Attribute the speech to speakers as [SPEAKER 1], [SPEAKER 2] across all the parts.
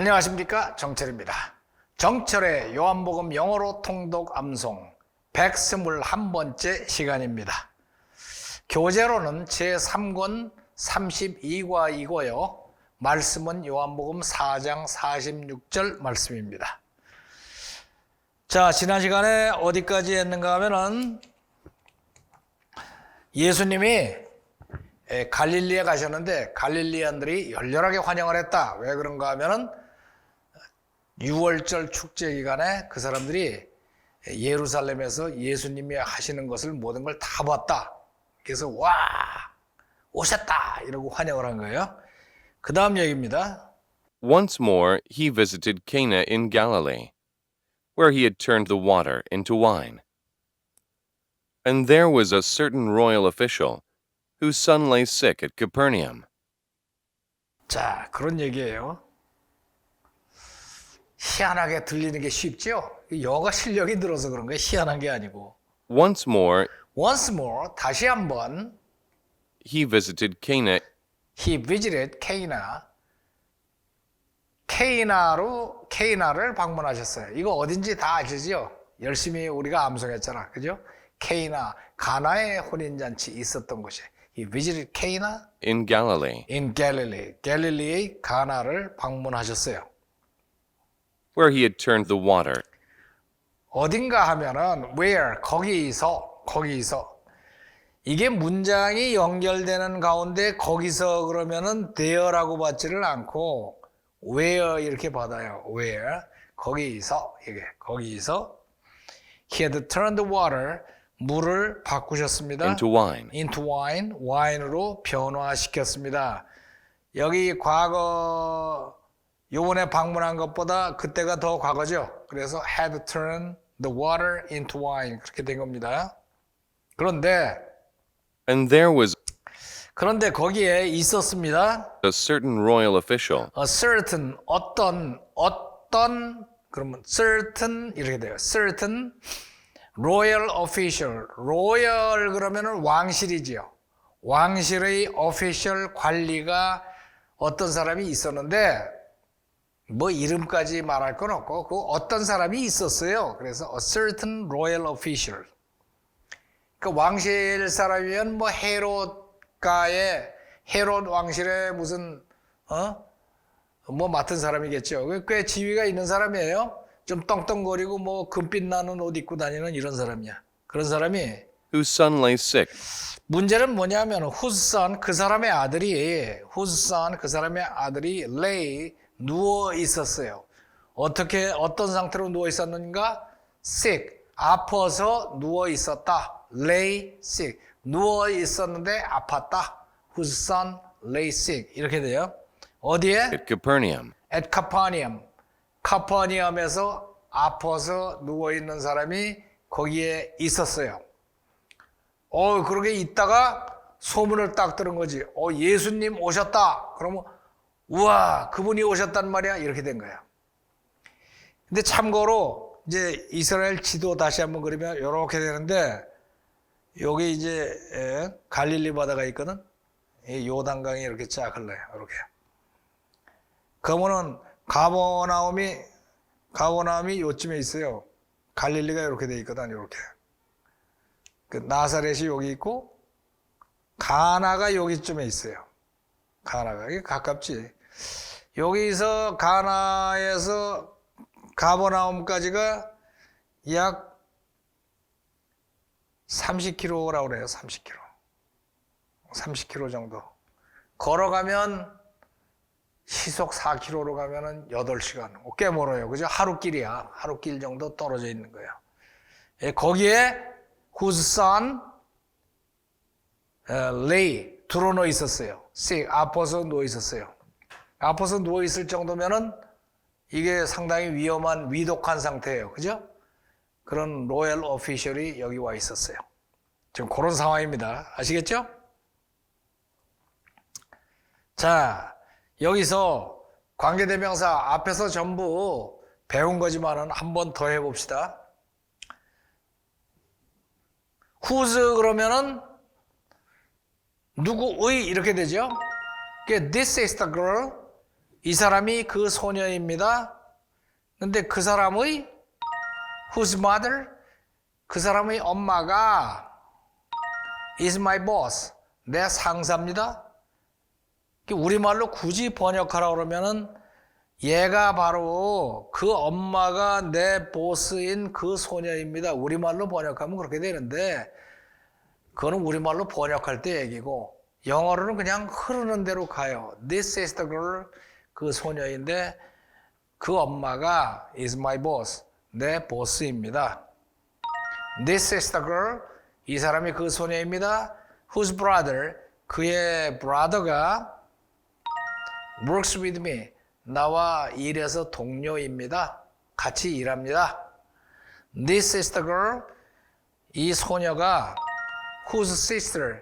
[SPEAKER 1] 안녕하십니까 정철입니다. 정철의 요한복음 영어로 통독 암송 121번째 시간입니다. 교재로는 제3권 32과이고요. 말씀은 요한복음 4장 46절 말씀입니다. 자, 지난 시간에 어디까지 했는가 하면은 예수님이 에, 갈릴리에 가셨는데 갈릴리안들이 열렬하게 환영을 했다. 왜 그런가 하면은 6월절 축제 기간에 그 사람들이 예루살렘에서 예수님이 하시는 것을 모든 걸 다 봤다. 그래서 와 오셨다 이러고 환영을 한 거예요. 그 다음 얘기입니다.
[SPEAKER 2] Once more he visited Cana in Galilee, where he had turned the water into wine. And there was a certain royal official whose son lay sick at Capernaum.
[SPEAKER 1] 자 그런 얘기예요. 희한하게 들리는 게 쉽죠? 영어가 실력이 늘어서 그런 거예요. 희한한 게 아니고.
[SPEAKER 2] Once more
[SPEAKER 1] Once more 다시 한번
[SPEAKER 2] he visited Cana
[SPEAKER 1] he visited Cana. 케이나로 케이나를 방문하셨어요. 이거 어딘지 다 아시죠? 열심히 우리가 암송했잖아. 그죠? 케이나 가나의 혼인 잔치 있었던 곳이. He visited Cana
[SPEAKER 2] in Galilee,
[SPEAKER 1] in Galilee. 갈릴리의 가나를 방문하셨어요.
[SPEAKER 2] Where he had turned the water
[SPEAKER 1] 어딘가 하면은 where 거기서 거기서 이게 문장이 연결되는 가운데 거기서 그러면은 there라고 받지를 않고 where 이렇게 받아요. where 거기서 이게 거기서 he had turned the water 물을 바꾸셨습니다.
[SPEAKER 2] into wine.
[SPEAKER 1] into wine, 와인으로 변화시켰습니다. 여기 과거 요번에 방문한 것보다 그때가 더 과거죠. 그래서 had turned the water into wine 그렇게 된 겁니다. 그런데
[SPEAKER 2] And there was
[SPEAKER 1] 그런데 거기에 있었습니다.
[SPEAKER 2] a certain royal official
[SPEAKER 1] a certain 어떤 어떤 그러면 certain 이렇게 돼요. certain royal official royal 그러면은 왕실이지요. 왕실의 official 관리가 어떤 사람이 있었는데 뭐 이름까지 말할 건 없고 그 어떤 사람이 있었어요. 그래서 a certain royal official. 그 왕실 사람이면 뭐 헤롯가의 헤롯 왕실의 무슨 어? 뭐 맡은 사람이겠죠. 꽤 지위가 있는 사람이에요. 좀 떵떵거리고 뭐 금빛 나는 옷 입고 다니는 이런 사람이야. 그런 사람이
[SPEAKER 2] whose son lay sick
[SPEAKER 1] 문제는 뭐냐면 후스선 그 사람의 아들이 후스선 그 사람의 아들이 레이 누워 있었어요. 어떻게 어떤 상태로 누워 있었는가? sick 아파서 누워 있었다. lay sick 누워 있었는데 아팠다. whose son lay sick 이렇게 돼요. 어디에?
[SPEAKER 2] at Capernaum.
[SPEAKER 1] at Capernaum. 카퍼니엄에서 아파서 누워 있는 사람이 거기에 있었어요. 어, 그렇게 있다가 소문을 딱 들은 거지. 어, 예수님 오셨다. 그러면 우와, 그분이 오셨단 말이야. 이렇게 된 거야. 근데 참고로 이제 이스라엘 지도 다시 한번 그리면 이렇게 되는데 여기 이제 에, 갈릴리 바다가 있거든. 이 요단강이 이렇게 쫙 흘러요. 이렇게. 그러면은 가버나움이 가버나움이 요쯤에 있어요. 갈릴리가 이렇게 돼 있거든. 이렇게. 그 나사렛이 여기 있고 가나가 여기쯤에 있어요. 가나가 이게 가깝지. 여기서 가나에서 가버나움까지가 약 30km라고 그래요. 30km. 30km 정도. 걸어가면 시속 4km로 가면은 8시간. 꽤 멀어요. 그죠? 하루길이야. 하루길 정도 떨어져 있는 거예요. 예, 거기에 후스산 레이 들어놓어 있었어요. sick 아파서 누워 있었어요. 아파서 누워 있을 정도면은 이게 상당히 위험한 위독한 상태예요. 그죠? 그런 로열 오피셜이 여기 와 있었어요. 지금 그런 상황입니다. 아시겠죠? 자, 여기서 관계대명사 앞에서 전부 배운 거지만은 한 번 더 해봅시다. whose 그러면은 누구의 이렇게 되죠. 그 this is the girl 이 사람이 그 소녀입니다. 근데 그 사람의 whose mother 그 사람의 엄마가 is my boss 내 상사입니다. 우리말로 굳이 번역하라 그러면은 얘가 바로 그 엄마가 내 보스인 그 소녀입니다. 우리말로 번역하면 그렇게 되는데 그거는 우리말로 번역할 때 얘기고 영어로는 그냥 흐르는 대로 가요. This is the girl 그 소녀인데 그 엄마가 is my boss 내 보스입니다. This is the girl 이 사람이 그 소녀입니다. Whose brother 그의 brother가 works with me 나와 일해서 동료입니다. 같이 일합니다. This is the girl 이 소녀가 whose sister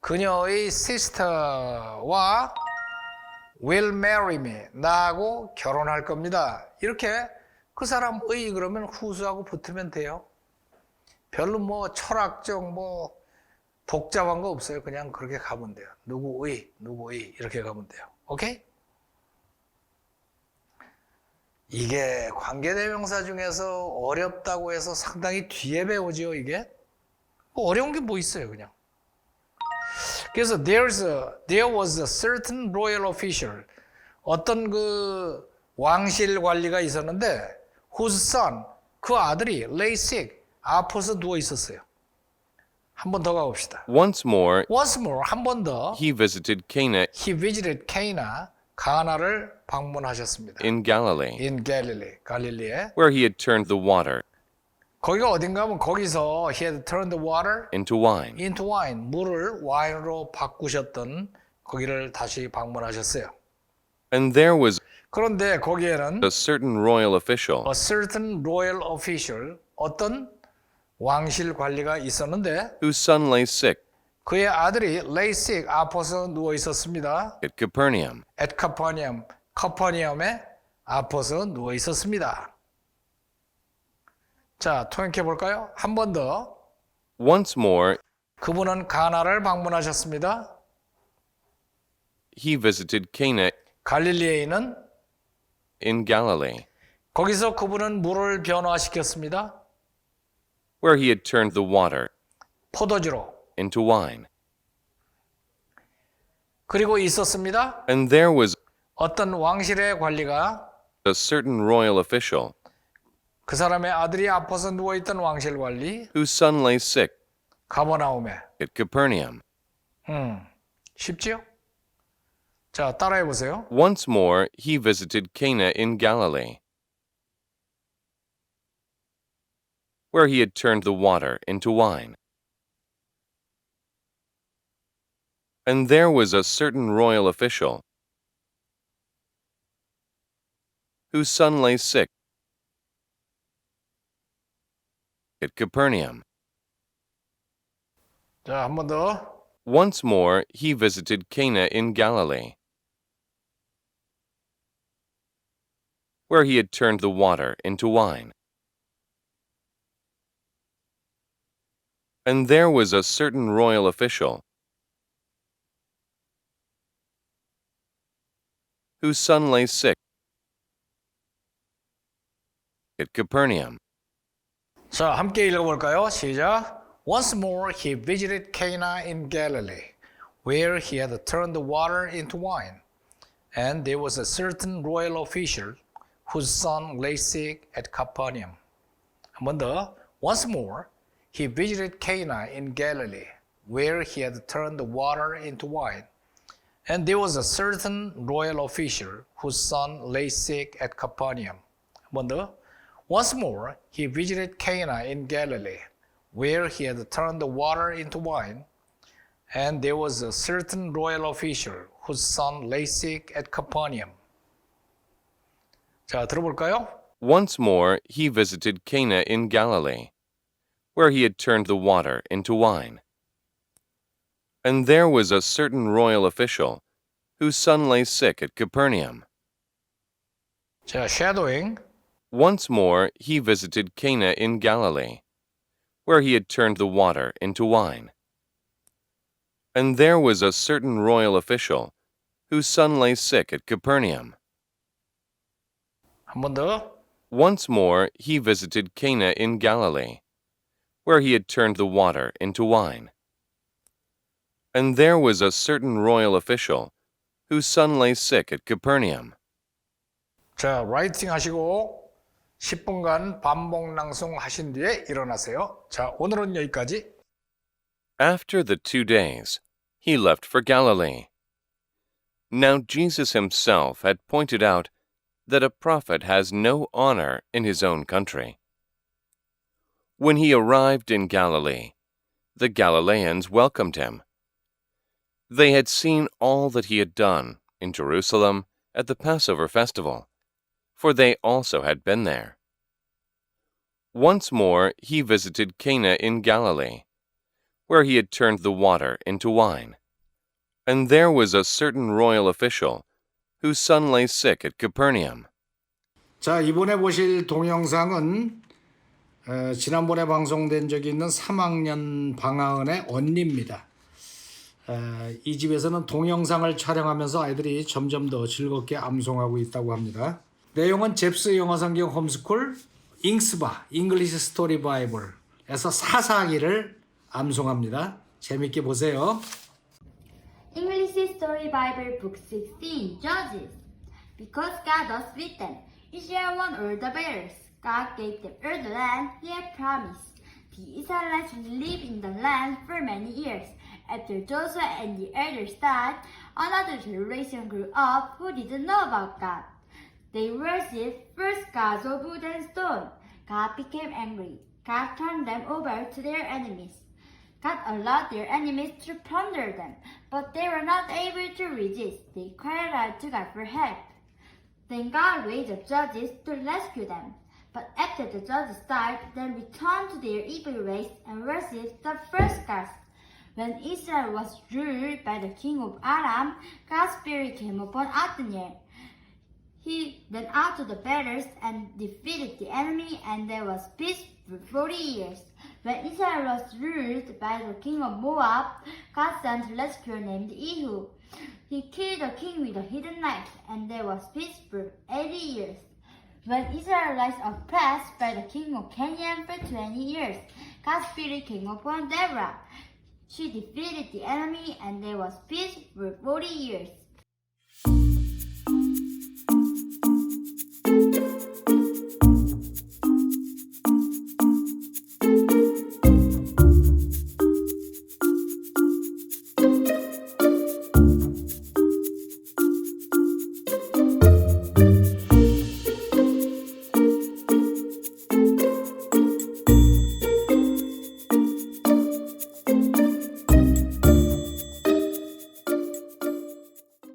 [SPEAKER 1] 그녀의 sister와 will marry me 나하고 결혼할 겁니다. 이렇게 그 사람의 그러면 후수하고 붙으면 돼요. 별로 뭐 철학적 뭐 복잡한 거 없어요. 그냥 그렇게 가면 돼요. 누구의 누구의 이렇게 가면 돼요. 오케이? 이게 관계대명사 중에서 어렵다고 해서 상당히 뒤에 배우죠, 이게? 뭐 어려운 게 뭐 있어요, 그냥. 그래서 there's a, there was a certain royal official 어떤 그 왕실 관리가 있었는데 whose son 그 아들이 lay sick 아파서 누워 있었어요. 한 번 더 가봅시다.
[SPEAKER 2] Once more,
[SPEAKER 1] Once more 한 번 더
[SPEAKER 2] he visited Cana
[SPEAKER 1] he visited Cana 가나를 방문하셨습니다.
[SPEAKER 2] in Galilee,
[SPEAKER 1] in Galilee 갈릴리에
[SPEAKER 2] where he had turned the water
[SPEAKER 1] 거기가 어딘가 하면 거기서 he had turned the water
[SPEAKER 2] into wine.
[SPEAKER 1] into wine 물을 와인으로 바꾸셨던 거기를 다시 방문하셨어요.
[SPEAKER 2] And there was
[SPEAKER 1] 그런데 거기에는
[SPEAKER 2] a certain royal official
[SPEAKER 1] a certain royal official 어떤 왕실 관리가 있었는데
[SPEAKER 2] whose son lay sick
[SPEAKER 1] 그의 아들이 lay sick 아파서 누워 있었습니다.
[SPEAKER 2] at Capernaum.
[SPEAKER 1] at Capernaum 카퍼니엄에 아파서 누워 있었습니다. 자, 통역해 볼까요? 한 번 더.
[SPEAKER 2] Once more,
[SPEAKER 1] 그분은 가나를 방문하셨습니다.
[SPEAKER 2] he visited Cana
[SPEAKER 1] 갈릴리에 있는
[SPEAKER 2] in Galilee,
[SPEAKER 1] 거기서 그분은 물을 변화시켰습니다.
[SPEAKER 2] where he had turned the water
[SPEAKER 1] 포도주로.
[SPEAKER 2] into wine.
[SPEAKER 1] 그리고 있었습니다.
[SPEAKER 2] And there was
[SPEAKER 1] 어떤 왕실의 관리가
[SPEAKER 2] a certain royal official
[SPEAKER 1] 그 사람의 아들이 아파서 누워 있던 왕실 관리
[SPEAKER 2] whose son lay sick
[SPEAKER 1] 가버나움에.
[SPEAKER 2] at Capernaum.
[SPEAKER 1] 음. 쉽지요? 자, 따라해 보세요.
[SPEAKER 2] Once more, he visited Cana in Galilee, where he had turned the water into wine. And there was a certain royal official whose son lay sick at Capernaum. Once more, he visited Cana in Galilee, where he had turned the water into wine. And there was a certain royal official whose son lay sick at Capernaum.
[SPEAKER 1] 자, 함께 읽어볼까요? 시작. Once more he visited Cana in Galilee, where he had turned the water into wine. And there was a certain royal official whose son lay sick at Capernaum. 한 번 더. Once more he visited Cana in Galilee, where he had turned the water into wine. And there was a certain royal official whose son lay sick at Capernaum. 한 번 더. Once more he visited Cana in Galilee, where he had turned the water into wine. And there was a certain royal official whose son lay sick at Capernaum. 자, 들어볼까요?
[SPEAKER 2] Once more, he visited Cana in Galilee, where he had turned the water into wine. And there was a certain royal official whose son lay sick at Capernaum.
[SPEAKER 1] 자, shadowing.
[SPEAKER 2] Once more, he visited Cana in Galilee, where he had turned the water into wine. And there was a certain royal official whose son lay sick at Capernaum.
[SPEAKER 1] 한 번 더.
[SPEAKER 2] Once more he visited Cana in Galilee, where he had turned the water into wine. And there was a certain royal official whose son lay sick at Capernaum.
[SPEAKER 1] 자, 라이팅 하시고 10분간 반복 낭송 하신 뒤에 일어나세요. 자, 오늘은 여기까지.
[SPEAKER 2] After the two days, he left for Galilee. Now Jesus himself had pointed out that a prophet has no honor in his own country. When he arrived in Galilee, the Galileans welcomed him. They had seen all that he had done in Jerusalem at the Passover festival, for they also had been there. Once more he visited Cana in Galilee where he had turned the water into wine. And there was a certain royal official whose son lay sick at Capernaum.
[SPEAKER 1] 자, 이번에 보실 동영상은 어, 지난번에 방송된 적이 있는 3학년 방아은의 언니입니다. 어, 이 집에서는 동영상을 촬영하면서 아이들이 점점 더 즐겁게 암송하고 있다고 합니다. 내용은 잽스 영어 성경 홈스쿨 잉스바 잉글리시 스토리 바이블에서 사사기를 암송합니다. 재밌게 보세요.
[SPEAKER 3] English Story Bible Book 16 Judges. Because God was with them, Israel won all the battles. God gave them all the land He had promised. The Israelites lived in the land for many years. After Joshua and the elders died, another generation grew up who didn't know about God. They worshipped first gods of wood and stone. God became angry. God turned them over to their enemies. God allowed their enemies to plunder them, but they were not able to resist. They cried out to God for help. Then God raised up judges to rescue them. But after the judges died, they returned to their evil ways and worshipped the first gods. When Israel was ruled by the king of Aram, God's spirit came upon Othniel. He went out to the battles and defeated the enemy, and there was peace for 40 years. When Israel was ruled by the king of Moab, God sent a rescuer named Ehud. He killed the king with a hidden knife, and there was peace for 80 years. When Israelites were oppressed by the king of Canaan for 20 years, God's spirit came upon Deborah. She defeated the enemy, and there was peace for 40 years.